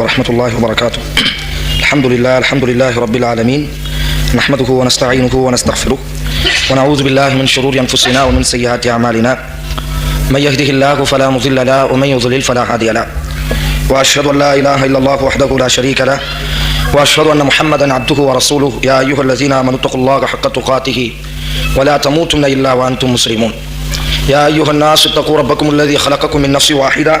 ورحمة الله وبركاته. الحمد لله الحمد لله رب العالمين. نحمده ونستعينه ونستغفره. ونعوذ بالله من شرور أنفسنا ومن سيئات أعمالنا. من يهده الله فلا مضل له ومن يضلل فلا هادي له. وأشهد أن لا إله إلا الله وحده لا شريك له. وأشهد أن محمدا عبده ورسوله. يا أيها الذين آمنوا اتقوا الله حق تقاته ولا تموتن إلا وأنتم مسلمون. يا أيها الناس اتقوا ربكم الذي خلقكم من نفس واحدة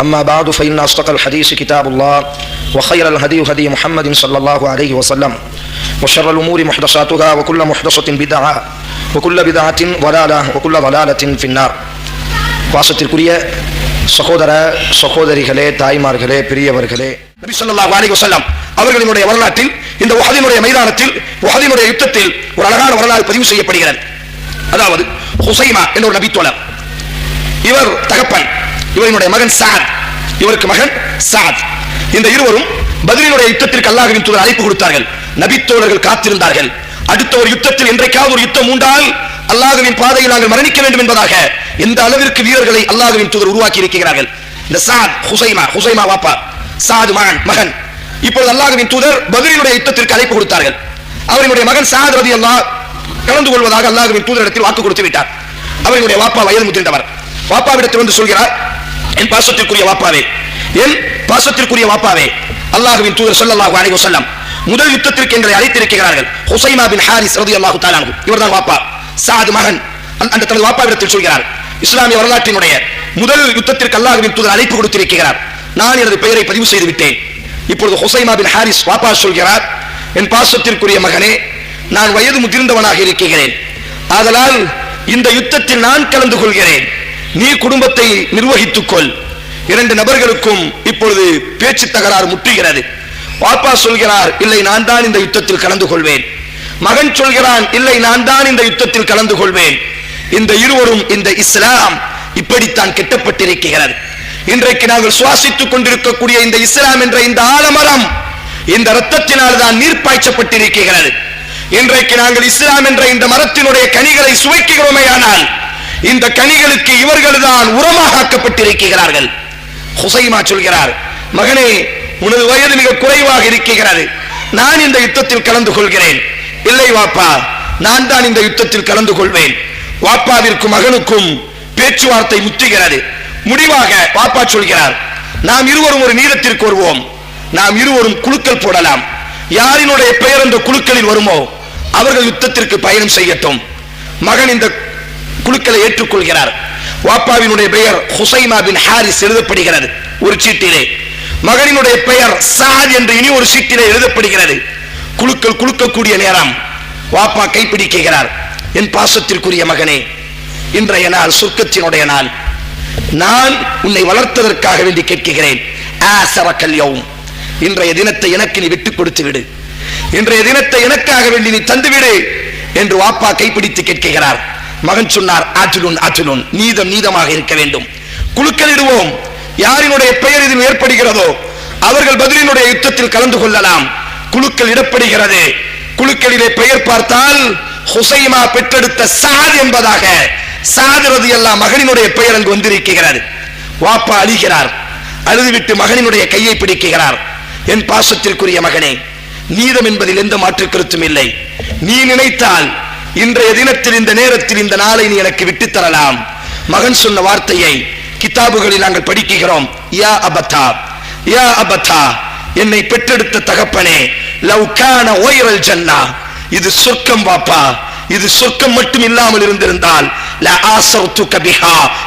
أما بعد فإن أصدق الحديث كتاب الله وخير الهدي هدي محمد صلى الله عليه وسلم وشر الأمور محدثاتها وكل محدثة بدعة وكل بدعة ضلالة وكل ضلالة في النار வாசத்திற்குரிய சகோதர சகோதரிகளே தாய்மார்களே பெரியவர்களே நபி ஸல்லல்லாஹு அலைஹி வஸல்லம் அவர்களினுடைய வரலாற்றில் இந்த உஹதினுடைய மைதானத்தில் உஹதினுடைய யுத்தத்தில் ஒரு அழகான வரலாறு பதிவு செய்யப்படுகிறது அதாவது ஹுசைமா என்ற ஒரு நபித்தோழர் இவர் தகப்பன் இவரினுடைய மகன் சாத். இவருக்கு மகன் சாத். இந்த இருவரும் பதிலினுடைய யுத்தத்திற்கு அல்லாஹின் தூதர் அழைப்பு கொடுத்தார்கள். நபித்தோழர்கள் காத்திருந்தார்கள். அடுத்த ஒரு யுத்தத்தில் என்றைக்காவது ஒரு யுத்தம் உண்டால் அல்லாஹுவின் பாதையில் நாங்கள் மரணிக்க வேண்டும் என்பதாக எந்த அளவிற்கு வீரர்களை அல்லாஹுவின் தூதர் உருவாக்கி இருக்கிறார்கள். இந்த சாத் ஹுசைமா ஹுசைமா வாப்பா சாத் மகன் மகன். இப்பொழுது அல்லாஹுவின் தூதர் பதிலினுடைய யுத்தத்திற்கு அழைப்பு கொடுத்தார்கள். அவரினுடைய மகன் சாத் ரதி அல்லா கலந்து கொள்வதாக அல்லாஹுவின் தூதரிடத்தில் வாக்கு கொடுத்து விட்டார். அவர்களுடைய வாப்பா வயது முதிர்ந்தவர். வாப்பாவிடத்தில் வந்து சொல்கிறார் என் பாசத்திற்குரிய வாப்பாவே என் பாசத்திற்குரிய வாப்பாவே அல்லாஹுவின் தூதர் ஸல்லல்லாஹு அலைஹி வஸல்லம் முதல் யுத்தத்திற்கு எங்களை அழைத்திருக்கிறார்கள். ஹுசைமா பின் ஹாரிஸ் ரலியல்லாஹு தஆலா அன்ஹு. இவர்தான் வாப்பா. சாத் மகன். அந்த தனது வாப்பாவிடத்தில் சொல்கிறார் இஸ்லாமிய வரலாற்றினுடைய முதல் யுத்தத்திற்கு அல்லாஹுவின் தூதர் அழைப்பு கொடுத்திருக்கிறார். நான் எனது பெயரை பதிவு செய்து விட்டேன். இப்பொழுது ஹுசைமா பின் ஹாரிஸ் வாப்பா சொல்கிறார் என் பாசத்திற்குரிய மகனே நான் வயது முதிர்ந்தவனாக இருக்கிறேன். ஆதலால் இந்த யுத்தத்தில் நான் கலந்து கொள்கிறேன். நீ குடும்பத்தை நிர்வகித்துக் கொள் இரண்டு நபர்களுக்கும் இப்பொழுது பேச்சு தகராறு முற்றுகிறது பாப்பா சொல்கிறார் இல்லை நான் தான் இந்த யுத்தத்தில் கலந்து கொள்வேன். மகன் சொல்கிறான் இல்லை நான் தான் இந்த யுத்தத்தில் கலந்து கொள்வேன். இந்த இருவரும் இந்த இஸ்லாம் இப்படித்தான் கெட்டப்பட்டிருக்கிறது. இன்றைக்கு நாங்கள் சுவாசித்துக் கொண்டிருக்கக்கூடிய இந்த இஸ்லாம் என்ற இந்த ஆலமரம் இந்த ரத்தத்தினால் தான் நீர் பாய்ச்சப்பட்டிருக்கிறது. இன்றைக்கு நாங்கள் இஸ்லாம் என்ற இந்த மரத்தினுடைய கனிகளை சுவைக்கிறோமேயானால் இந்த கனிகளுக்கு இவர்கள் தான் உரமாக ஆக்கப்பட்டிருக்கிறார்கள் ஹுசைமா சொல்கிறார் மகனே உனது வயது மிக குறைவாக இருக்கிறது. நான் இந்த யுத்தத்தில் கலந்து கொள்கிறேன். இல்லை வாப்பா நான் தான் இந்த யுத்தத்தில் கலந்து கொள்வேன். வாப்பாவிற்கும் மகனுக்கும் பேச்சுவார்த்தை முற்றுகிறது முடிவாக வாப்பா சொல்கிறார் நாம் இருவரும் ஒரு நீளத்திற்கு வருவோம். நாம் இருவரும் குழுக்கள் போடலாம். யாரினுடைய பெயர் அந்த குழுக்களில் வருமோ? அவர்கள் யுத்தத்திற்கு பயணம் செய்யட்டும். மகன் இந்த குழுக்களை ஏற்றுக்கொள்கிறார். வாப்பாவினுடைய பெயர் ஹுசைமா பின் ஹாரிஸ் எழுதப்படுகிறது ஒரு சீட்டிலே. மகனினுடைய பெயர் சாத் என்று இனி ஒரு சீட்டிலே எழுதப்படுகிறது. குழுக்கள் குழுக்கக்கூடிய நேரம் வாப்பா கைப்பிடிக்கிறார். என் பாசத்திற்குரிய மகனே இன்றைய நாள் சொர்க்கத்தினுடைய நாள். நான் உன்னை வளர்த்ததற்காக வேண்டி கேட்கிறேன். இன்றைய தினத்தை எனக்கு நீ விட்டுக் கொடுத்து விடு இன்றைய தினத்தை எனக்காக வேண்டி நீ தந்துவிடு என்று வாப்பா கைப்பிடித்து கேட்கிறார். மகன் சொன்னார் ஆற்றிலுன் ஆற்றிலுன் நீதம் நீதமாக இருக்க வேண்டும். குழுக்களிடுவோம். யாரினுடைய பெயர் இதில் ஏற்படுகிறதோ அவர்கள் பதிலினுடைய யுத்தத்தில் கலந்து கொள்ளலாம். குழுக்கள் இடப்படுகிறது. குழுக்களிலே பெயர் பார்த்தால் ஹுசைமா பெற்றெடுத்த சாத் என்பதாக சாதரது எல்லாம் மகனினுடைய பெயர் அங்கு வந்திருக்கிறது. வாப்பா அழிகிறார். அழுதுவிட்டு மகனினுடைய கையை பிடிக்கிறார். என் பாசத்திற்குரிய மகனே நீதம் என்பதில் எந்த மாற்று கருத்தும் இல்லை. நீ நினைத்தால் இன்றைய தினத்தில் இந்த நேரத்தில் இந்த நாளை நீ எனக்கு விட்டு தரலாம். மகன் சொன்ன வார்த்தையை கிதாபுகளில் நாங்கள் படிக்கிறோம் யா அபத்தா யா அபத்தா என்னை பெற்றெடுத்த தகப்பனே லவ் கான ஓயரல் ஜன்னா. இது சொர்க்கம் பாப்பா. இது சொர்க்கம் மட்டும் இல்லாமல் இருந்திருந்தால்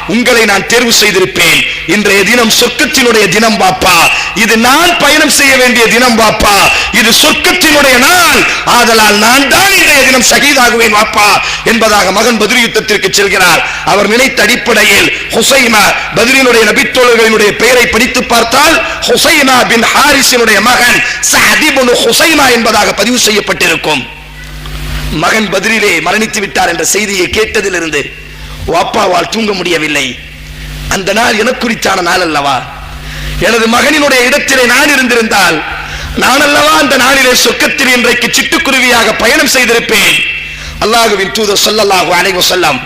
உங்களை நான் தேர்வு செய்திருப்பேன். இன்றைய தினம் சொர்க்கத்தினுடைய தினம் பாப்பா. இது நான் பயணம் செய்ய வேண்டிய தினம் பாப்பா. இது சொர்க்கத்தினுடைய நாள். ஆதலால் நான் தான் இன்றைய தினம் ஷஹீதாகுவேன் வாப்பா என்பதாக மகன் பதில் யுத்தத்திற்கு செல்கிறார். அவர் நினைத்த அடிப்படையில் ஹுசைமா பதிலினுடைய நபித்தோழர்களினுடைய பெயரை படித்து பார்த்தால் ஹுசைமா பின் ஹாரிஸினுடைய மகன் சஹதிபுன் ஹுசைமா என்பதாக பதிவு செய்யப்பட்டிருக்கும். மகன் பதிலிலே மரணித்து விட்டார் என்ற செய்தியை கேட்டதிலிருந்து வாப்பாவால் தூங்க முடியவில்லை. அந்த நாள் எனக்குறித்தான நாள் அல்லவா? எனது மகனினுடைய இடத்திலே நான் இருந்திருந்தால் நான் அல்லவா அந்த நாளிலே சொர்க்கத்தில் இன்றைக்கு சிட்டுக்குருவியாக பயணம் செய்திருப்பேன். அல்லாஹுவின் தூதர் சொல்லல்லாஹு அலைவு வஸல்லம்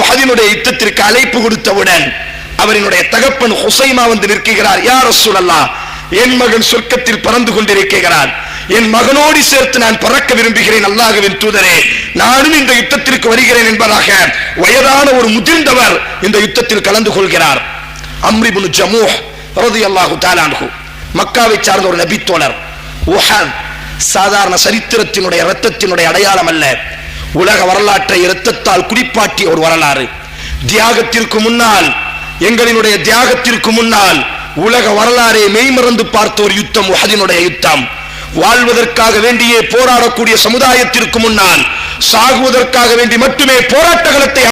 உஹதினுடைய யுத்தத்திற்கு அழைப்பு கொடுத்தவுடன் அவரினுடைய தகப்பன் ஹுசைமா வந்து நிற்கிறார். யார் சூழல்லா என் மகன் சொர்க்கத்தில் பறந்து கொண்டிருக்கிறார். என் மகனோடு சேர்த்து நான் பறக்க விரும்புகிறேன் அல்லாஹுவின் தூதரே. நானும் இந்த யுத்தத்திற்கு வருகிறேன் என்பதாக வயதான ஒரு முதிர்ந்தவர் இந்த யுத்தத்தில் கலந்து கொள்கிறார். அம்ரிபுல் ஜமூஹ் அல்லாஹு தஆலா அன்ஹு மக்காவை சார்ந்த ஒரு நபித்தோழர். உஹத் சாதாரண சரித்திரத்தினுடைய இரத்தத்தினுடைய அடையாளம் அல்ல. உலக வரலாற்றை இரத்தத்தால் குடிப்பாட்டிய ஒரு வரலாறு. தியாகத்திற்கு முன்னால் எங்களினுடைய தியாகத்திற்கு முன்னால் உலக வரலாறை மெய்மறந்து பார்த்த ஒரு யுத்தம் உஹதினுடைய யுத்தம். வாழ்வதற்காக வேண்டியே போராடக்கூடிய சமுதாயத்திற்கு முன்னால் சாகுவதற்காக வேண்டி மட்டுமே போராட்ட களத்தை